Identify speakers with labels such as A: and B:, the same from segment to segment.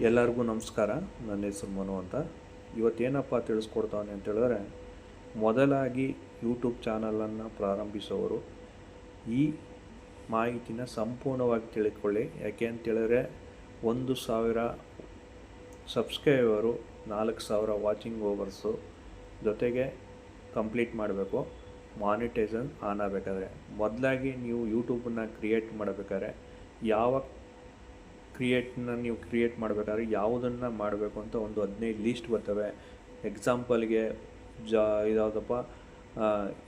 A: ಎಲ್ಲರಿಗೂ ನಮಸ್ಕಾರ. ನನ್ನ ಹೆಸರು ಮನು ಅಂತ. ಇವತ್ತೇನಪ್ಪ ತಿಳಿಸ್ಕೊಡ್ತಾನೆ ಅಂತ ಹೇಳಿದ್ರೆ, ಮೊದಲಾಗಿ ಯೂಟ್ಯೂಬ್ ಚಾನಲನ್ನು ಪ್ರಾರಂಭಿಸೋರು. ಈ ಮಾಹಿತಿನ ಸಂಪೂರ್ಣವಾಗಿ ತಿಳ್ಕೊಳ್ಳಿ ಯಾಕೆ ಅಂತೇಳಿದ್ರೆ ಒಂದು ಸಾವಿರ ಸಬ್ಸ್ಕ್ರೈಬರು, ನಾಲ್ಕು ಸಾವಿರ ವಾಚಿಂಗ್ ಓವರ್ಸು ಜೊತೆಗೆ ಕಂಪ್ಲೀಟ್ ಮಾಡಬೇಕು. ಮಾನಿಟೈಸನ್ ಆನ್ ಆಗಬೇಕಾದ್ರೆ. ಮೊದಲಾಗಿ ನೀವು ಯೂಟ್ಯೂಬನ್ನು ಕ್ರಿಯೇಟ್ ಮಾಡಬೇಕಾದ್ರೆ, ಯಾವ ಕ್ರಿಯೇಟ್ನ ನೀವು ಕ್ರಿಯೇಟ್ ಮಾಡಬೇಕಾದ್ರೆ ಯಾವುದನ್ನು ಮಾಡಬೇಕು ಅಂತ ಒಂದು ಹದಿನೈದು ಲೀಸ್ಟ್ ಬರ್ತವೆ. ಎಕ್ಸಾಂಪಲ್ಗೆ ಜಾ ಇದಾವುದಪ್ಪ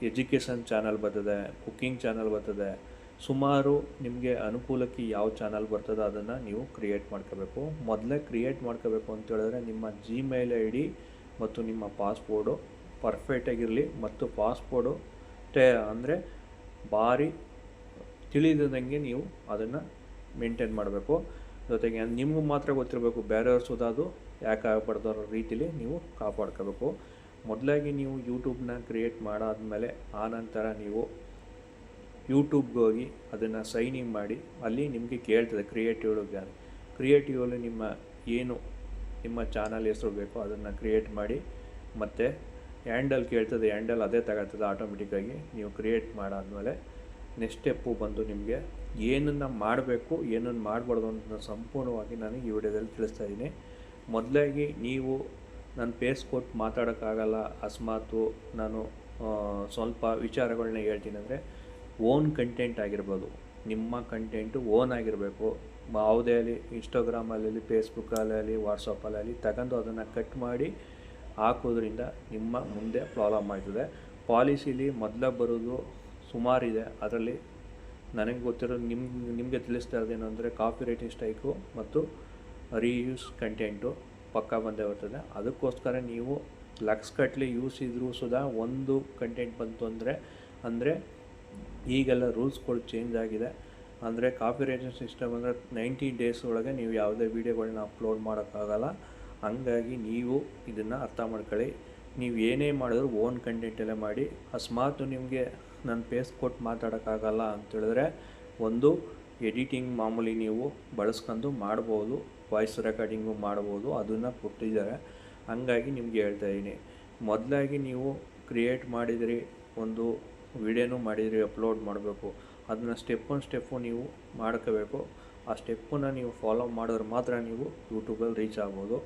A: ಎಜುಕೇಷನ್ ಚಾನಲ್ ಬರ್ತದೆ ಕುಕ್ಕಿಂಗ್ ಚಾನಲ್ ಬರ್ತದೆ. ಸುಮಾರು ನಿಮಗೆ ಅನುಕೂಲಕ್ಕೆ ಯಾವ ಚಾನಲ್ ಬರ್ತದೆ ಅದನ್ನು ನೀವು ಕ್ರಿಯೇಟ್ ಮಾಡ್ಕೋಬೇಕು. ಮೊದಲೇ ಕ್ರಿಯೇಟ್ ಮಾಡ್ಕೋಬೇಕು ಅಂತ ಹೇಳಿದ್ರೆ ನಿಮ್ಮ ಜಿಮೇಲ್ ಐ ಡಿ ಮತ್ತು ನಿಮ್ಮ ಪಾಸ್ಪೋರ್ಡು ಪರ್ಫೆಕ್ಟಾಗಿರಲಿ ಮತ್ತು ಪಾಸ್ಪೋರ್ಡು ಟೇ ಅಂದರೆ ಭಾರಿ ತಿಳಿದಂಗೆ ನೀವು ಅದನ್ನು ಮೇಂಟೈನ್ ಮಾಡಬೇಕು. ಜೊತೆಗೆ ನಿಮಗೂ ಮಾತ್ರ ಗೊತ್ತಿರಬೇಕು, ಬೇರೆಯವ್ರ ಅದು ಯಾಕೆ ಆಗಬಾರ್ದು ರೀತಿಲಿ ನೀವು ಕಾಪಾಡ್ಕೋಬೇಕು. ಮೊದಲಾಗಿ ನೀವು ಯೂಟ್ಯೂಬ್ನ ಕ್ರಿಯೇಟ್ ಮಾಡಾದಮೇಲೆ ಆನಂತರ ನೀವು ಯೂಟ್ಯೂಬ್ಗೆ ಹೋಗಿ ಅದನ್ನು ಸೈನ್ ಇನ್ ಮಾಡಿ, ಅಲ್ಲಿ ನಿಮಗೆ ಕೇಳ್ತದೆ ಕ್ರಿಯೇಟಿವ್ಗೆ ಕ್ರಿಯೇಟಿವಲ್ಲಿ ನಿಮ್ಮ ಏನು, ನಿಮ್ಮ ಚಾನಲ್ ಹೆಸರು ಬೇಕೋ ಅದನ್ನು ಕ್ರಿಯೇಟ್ ಮಾಡಿ, ಮತ್ತು ಹ್ಯಾಂಡಲ್ ಕೇಳ್ತದೆ ಹ್ಯಾಂಡಲ್ ಅದೇ ತಗೊಳ್ತದೆ ಆಟೋಮೆಟಿಕ್ಕಾಗಿ ನೀವು ಕ್ರಿಯೇಟ್ ಮಾಡಾದಮೇಲೆ ನೆಕ್ಸ್ಟ್ ಸ್ಟೆಪ್ಪು ಬಂದು ನಿಮಗೆ ಏನನ್ನು ಮಾಡಬೇಕು, ಏನನ್ನು ಮಾಡಬಾರ್ದು ಅಂತ ಸಂಪೂರ್ಣವಾಗಿ ನಾನು ಈ ವಿಡಿಯೋದಲ್ಲಿ ತಿಳಿಸ್ತಾ ಇದ್ದೀನಿ. ಮೊದಲಾಗಿ ನೀವು ನನ್ನ ಫೇಸ್ ಕೊಟ್ಟು ಮಾತಾಡೋಕ್ಕಾಗಲ್ಲ, ಅಸ್ಮಾತು ನಾನು ಸ್ವಲ್ಪ ವಿಚಾರಗಳನ್ನ ಹೇಳ್ತೀನಿ ಅಂದರೆ, ಓನ್ ಕಂಟೆಂಟ್ ಆಗಿರ್ಬೋದು. ನಿಮ್ಮ ಕಂಟೆಂಟು ಓನ್ ಆಗಿರಬೇಕು. ಯಾವುದೇ ಆಗಲಿ ಇನ್ಸ್ಟಾಗ್ರಾಮಲ್ಲಿ ಫೇಸ್ಬುಕ್ಕಲ್ಲಿ ವಾಟ್ಸಪ್ಪಲ್ಲಿ ತಗೊಂಡು ಅದನ್ನು ಕಟ್ ಮಾಡಿ ಹಾಕೋದ್ರಿಂದ ನಿಮ್ಮ ಮುಂದೆ ಪ್ರಾಬ್ಲಮ್ ಆಗ್ತದೆ ಪಾಲಿಸಿಲಿ ಮೊದಲ ಬರೋದು ಸುಮಾರಿದೆ. ಅದರಲ್ಲಿ ನನಗೆ ಗೊತ್ತಿರೋ ನಿಮ್ಗೆ ನಿಮಗೆ ತಿಳಿಸ್ತಾ ಇರೋದೇನು ಅಂದರೆ ಕಾಪಿ ರೈಟಿಂಗ್ ಸ್ಟ್ರೈಕು ಮತ್ತು ರೀಯೂಸ್ ಕಂಟೆಂಟು ಪಕ್ಕ ಬಂದೇ ಬರ್ತದೆ. ಅದಕ್ಕೋಸ್ಕರ ನೀವು ಲಕ್ಸ್ ಕಟ್ಲಿ ಯೂಸ್ ಇದ್ರೂ ಸುದಾ ಒಂದು ಕಂಟೆಂಟ್ ಬಂತು ಅಂದರೆ ಅಂದರೆ ಈಗೆಲ್ಲ ರೂಲ್ಸ್ಗಳು ಚೇಂಜ್ ಆಗಿದೆ. ಅಂದರೆ ಕಾಪಿ ರೈಟಿಂಗ್ ಸಿಸ್ಟಮ್ ಅಂದರೆ ನೈಂಟಿ ಡೇಸ್ ಒಳಗೆ ನೀವು ಯಾವುದೇ ವೀಡಿಯೋಗಳನ್ನ ಅಪ್ಲೋಡ್ ಮಾಡೋಕ್ಕಾಗಲ್ಲ. ಹಂಗಾಗಿ ನೀವು ಇದನ್ನು ಅರ್ಥ ಮಾಡ್ಕೊಳ್ಳಿ. ನೀವು ಏನೇ ಮಾಡಿದ್ರು ಓನ್ ಕಂಟೆಂಟಲ್ಲೇ ಮಾಡಿ. ಅಕಸ್ಮಾತ್ ನಿಮಗೆ ನನ್ನ ಫೇಸ್ ಕೊಟ್ಟು ಮಾತಾಡೋಕ್ಕಾಗಲ್ಲ ಅಂತೇಳಿದ್ರೆ ಒಂದು ಎಡಿಟಿಂಗ್ ಮಾಮೂಲಿ ನೀವು ಬಳಸ್ಕೊಂಡು ಮಾಡ್ಬೋದು, ವಾಯ್ಸ್ ರೆಕಾರ್ಡಿಂಗು ಮಾಡ್ಬೋದು, ಅದನ್ನು ಕೊಟ್ಟಿದ್ದಾರೆ. ಹಂಗಾಗಿ ನಿಮ್ಗೆ ಹೇಳ್ತಾ ಇದ್ದೀನಿ ಮೊದಲಾಗಿ ನೀವು ಕ್ರಿಯೇಟ್ ಮಾಡಿದಿರಿ, ಒಂದು ವಿಡಿಯೋನೂ ಮಾಡಿದಿರಿ, ಅಪ್ಲೋಡ್ ಮಾಡಬೇಕು. ಅದನ್ನು ಸ್ಟೆಪ್ ಒನ್ ಸ್ಟೆಪ್ಪು ನೀವು ಮಾಡ್ಕೋಬೇಕು. ಆ ಸ್ಟೆಪ್ಪನ್ನು ನೀವು ಫಾಲೋ ಮಾಡಿದ್ರೆ ಮಾತ್ರ ನೀವು ಯೂಟ್ಯೂಬಲ್ಲಿ ರೀಚ್ ಆಗ್ಬೋದು.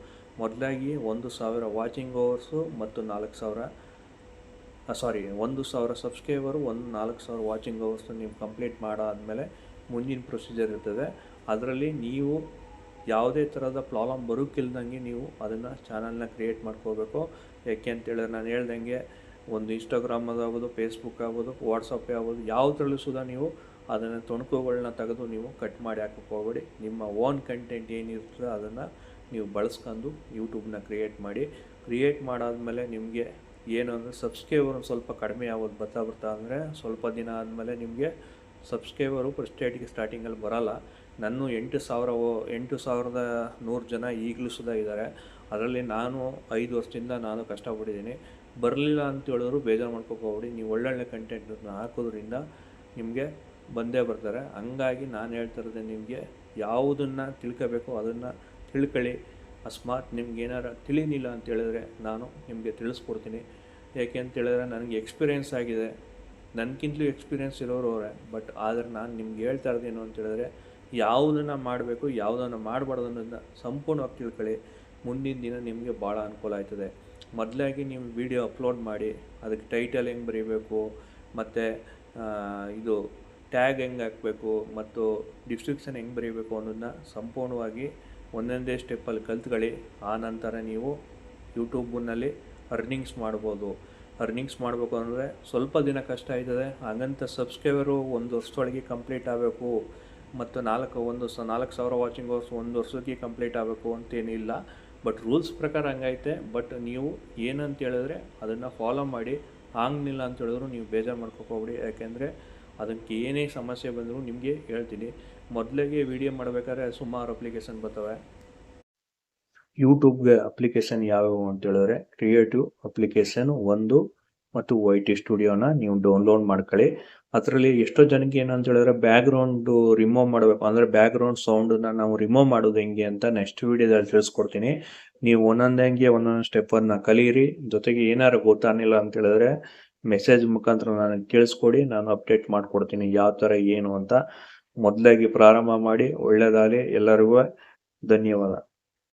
A: ಮೊದಲಾಗಿ ಒಂದು ಸಾವಿರ ವಾಚಿಂಗ್ ಅವರ್ಸು ಮತ್ತು ನಾಲ್ಕು ಸಾವಿರ ಸಾರಿ ಒಂದು ಸಾವಿರ ಸಬ್ಸ್ಕ್ರೈಬರು ಒಂದು ನಾಲ್ಕು ಸಾವಿರ ವಾಚಿಂಗ್ ಅವರ್ಸ್ ನೀವು ಕಂಪ್ಲೀಟ್ ಮಾಡಾದಮೇಲೆ ಮುಂದಿನ ಪ್ರೊಸೀಜರ್ ಇರ್ತದೆ. ಅದರಲ್ಲಿ ನೀವು ಯಾವುದೇ ಥರದ ಪ್ರಾಬ್ಲಮ್ ಬರೋಕ್ಕಿಲ್ದಂಗೆ ನೀವು ಅದನ್ನು ಚಾನಲ್ನ ಕ್ರಿಯೇಟ್ ಮಾಡ್ಕೋಬೇಕು. ಯಾಕೆ ಅಂತೇಳಿದ್ರೆ ನಾನು ಹೇಳ್ದಂಗೆ ಒಂದು ಇನ್ಸ್ಟಾಗ್ರಾಮ್ ಆಗ್ಬೋದು ಫೇಸ್ಬುಕ್ ಆಗ್ಬೋದು ವಾಟ್ಸಪ್ಪೇ ಆಗ್ಬೋದು, ಯಾವುದ್ರಲ್ಲೂ ಸುಧಾ ನೀವು ಅದನ್ನು ತುಣುಕುಗಳನ್ನ ತೆಗೆದು ನೀವು ಕಟ್ ಮಾಡಿ ಹಾಕಕ್ಕೆ ಹೋಗ್ಬೇಡಿ. ನಿಮ್ಮ ಓನ್ ಕಂಟೆಂಟ್ ಏನಿರ್ತದೆ ಅದನ್ನು ನೀವು ಬಳಸ್ಕೊಂಡು ಯೂಟ್ಯೂಬ್ನ ಕ್ರಿಯೇಟ್ ಮಾಡಿ. ಕ್ರಿಯೇಟ್ ಮಾಡಾದಮೇಲೆ ನಿಮಗೆ ಏನು ಅಂದರೆ ಸಬ್ಸ್ಕ್ರೈಬರ್ ಸ್ವಲ್ಪ ಕಡಿಮೆ ಆಗೋದು ಬರ್ತಾ ಬರ್ತಾ ಅಂದರೆ ಸ್ವಲ್ಪ ದಿನ ಆದಮೇಲೆ ನಿಮಗೆ ಸಬ್ಸ್ಕ್ರೈಬರು ಸ್ಟೇಟಿಗೆ ಸ್ಟಾರ್ಟಿಂಗಲ್ಲಿ ಬರೋಲ್ಲ. ನಾನು ಎಂಟು ಸಾವಿರ ಎಂಟು ಸಾವಿರದ ನೂರು ಜನ ಈಗಲೂ ಸುದ ಇದ್ದಾರೆ ಅದರಲ್ಲಿ ನಾನು ಐದು ವರ್ಷದಿಂದ ನಾನು ಕಷ್ಟಪಟ್ಟಿದ್ದೀನಿ. ಬರಲಿಲ್ಲ ಅಂತ ಹೇಳಿದ್ರು ಬೇಜಾರು ಮಾಡ್ಕೋಕೋಬೇಡಿ ನೀವು ಒಳ್ಳೊಳ್ಳೆ ಕಂಟೆಂಟನ್ನು ಹಾಕೋದ್ರಿಂದ ನಿಮಗೆ ಬಂದೇ ಬರ್ತಾರೆ. ಹಂಗಾಗಿ ನಾನು ಹೇಳ್ತಾ ಇರೋದೇ ನಿಮಗೆ ಯಾವುದನ್ನು ತಿಳ್ಕೋಬೇಕು ಅದನ್ನು ತಿಳ್ಕೊಳ್ಳಿ. ಅಕಸ್ಮಾತ್ ನಿಮ್ಗೆ ಏನಾರು ತಿಳಿಲಿಲ್ಲ ಅಂತ ಹೇಳಿದ್ರೆ ನಾನು ನಿಮಗೆ ತಿಳಿಸ್ಕೊಡ್ತೀನಿ. ಯಾಕೆ ಅಂತ ಹೇಳಿದ್ರೆ ನನಗೆ ಎಕ್ಸ್ಪೀರಿಯೆನ್ಸ್ ಆಗಿದೆ. ನನಗಿಂತಲೂ ಎಕ್ಸ್ಪೀರಿಯೆನ್ಸ್ ಇರೋರು ಅವರೇ. ಬಟ್ ಆದರೆ ನಾನು ನಿಮ್ಗೆ ಹೇಳ್ತಾ ಇರೋದೇನು ಅಂತ ಹೇಳಿದ್ರೆ ಯಾವುದನ್ನು ಮಾಡಬೇಕು, ಯಾವುದನ್ನು ಮಾಡಬಾರ್ದು ಅನ್ನೋದನ್ನ ಸಂಪೂರ್ಣವಾಗಿ ತಿಳ್ಕೊಳ್ಳಿ. ಮುಂದಿನ ದಿನ ನಿಮಗೆ ಭಾಳ ಅನುಕೂಲ ಆಯ್ತದೆ. ಮೊದಲಾಗಿ ನೀವು ವಿಡಿಯೋ ಅಪ್ಲೋಡ್ ಮಾಡಿ, ಅದಕ್ಕೆ ಟೈಟಲ್ ಹೆಂಗೆ ಬರೀಬೇಕು, ಮತ್ತು ಇದು ಟ್ಯಾಗ್ ಹೆಂಗೆ ಹಾಕಬೇಕು, ಮತ್ತು ಡಿಸ್ಕ್ರಿಪ್ಷನ್ ಹೆಂಗೆ ಬರೀಬೇಕು ಅನ್ನೋದನ್ನ ಸಂಪೂರ್ಣವಾಗಿ ಒಂದೊಂದೇ ಸ್ಟೆಪ್ಪಲ್ಲಿ ಕಲ್ತ್ಕೊಳ್ಳಿ. ಆ ನಂತರ ನೀವು ಯೂಟ್ಯೂಬ್ನಲ್ಲಿ ಅರ್ನಿಂಗ್ಸ್ ಮಾಡ್ಬೋದು. ಅರ್ನಿಂಗ್ಸ್ ಮಾಡಬೇಕು ಅಂದರೆ ಸ್ವಲ್ಪ ದಿನ ಕಷ್ಟ ಆಯ್ತದೆ. ಹಾಗಂತ ಸಬ್ಸ್ಕ್ರೈಬರು ಒಂದು ವರ್ಷದೊಳಗೆ ಕಂಪ್ಲೀಟ್ ಆಗಬೇಕು. ಮತ್ತು ನಾಲ್ಕು, ಒಂದು ಸ, ನಾಲ್ಕು ಸಾವಿರ ವಾಚಿಂಗ್ ಅವರ್ಸ್ ಒಂದು ವರ್ಷಕ್ಕೆ ಕಂಪ್ಲೀಟ್ ಆಗಬೇಕು ಅಂತೇನಿಲ್ಲ. ಬಟ್ ರೂಲ್ಸ್ ಪ್ರಕಾರ ಹಂಗೈತೆ. ಬಟ್ ನೀವು ಏನಂತ ಹೇಳಿದ್ರೆ ಅದನ್ನು ಫಾಲೋ ಮಾಡಿ. ಆಗಲಿಲ್ಲ ಅಂತ ಹೇಳಿದ್ರು ನೀವು ಬೇಜಾರು ಮಾಡ್ಕೊಬೇಡಿ ಯಾಕೆಂದರೆ ಅದಕ್ಕೆ ಏನೇ ಸಮಸ್ಯೆ ಬಂದರೂ ನಿಮಗೆ ಹೇಳ್ತೀನಿ. ಮೊದಲಿಗೆ ವಿಡಿಯೋ ಮಾಡಬೇಕಾದ್ರೆ ಸುಮಾರು ಅಪ್ಲಿಕೇಶನ್ ಬರ್ತವೆ. ಯೂಟ್ಯೂಬ್ಗೆ ಅಪ್ಲಿಕೇಶನ್ ಯಾವ್ಯಾವು ಅಂತ ಹೇಳಿದ್ರೆ ಕ್ರಿಯೇಟಿವ್ ಅಪ್ಲಿಕೇಶನ್ ಒಂದು ಮತ್ತು ವೈ ಟಿ ಸ್ಟುಡಿಯೋನ ನೀವು ಡೌನ್ಲೋಡ್ ಮಾಡ್ಕೊಳ್ಳಿ. ಅದರಲ್ಲಿ ಎಷ್ಟೋ ಜನಕ್ಕೆ ಏನಂತ ಹೇಳಿದ್ರೆ ಬ್ಯಾಕ್ಗ್ರೌಂಡು ರಿಮೂವ್ ಮಾಡಬೇಕು. ಅಂದರೆ ಬ್ಯಾಕ್ಗ್ರೌಂಡ್ ಸೌಂಡನ್ನ ನಾವು ರಿಮೂವ್ ಮಾಡೋದು ಹೆಂಗೆ ಅಂತ ನೆಕ್ಸ್ಟ್ ವಿಡಿಯೋದಲ್ಲಿ ತಿಳಿಸ್ಕೊಡ್ತೀನಿ. ನೀವು ಒಂದೊಂದಂಗೆ ಒಂದೊಂದು ಸ್ಟೆಪ್ಪನ್ನು ಕಲೀರಿ. ಜೊತೆಗೆ ಏನಾದ್ರು ಗೊತ್ತಾಗಿಲ್ಲ ಅಂತ ಹೇಳಿದ್ರೆ ಮೆಸೇಜ್ ಮುಖಾಂತರ ನನಗೆ ತಿಳಿಸ್ಕೊಡಿ. ನಾನು ಅಪ್ಡೇಟ್ ಮಾಡಿಕೊಡ್ತೀನಿ ಯಾವ ಥರ ಏನು ಅಂತ. ಮೊದಲಾಗಿ ಪ್ರಾರಂಭ ಮಾಡಿ ಒಳ್ಳೆಯದಾಗಲಿ ಎಲ್ಲರಿಗೂ ಧನ್ಯವಾದ.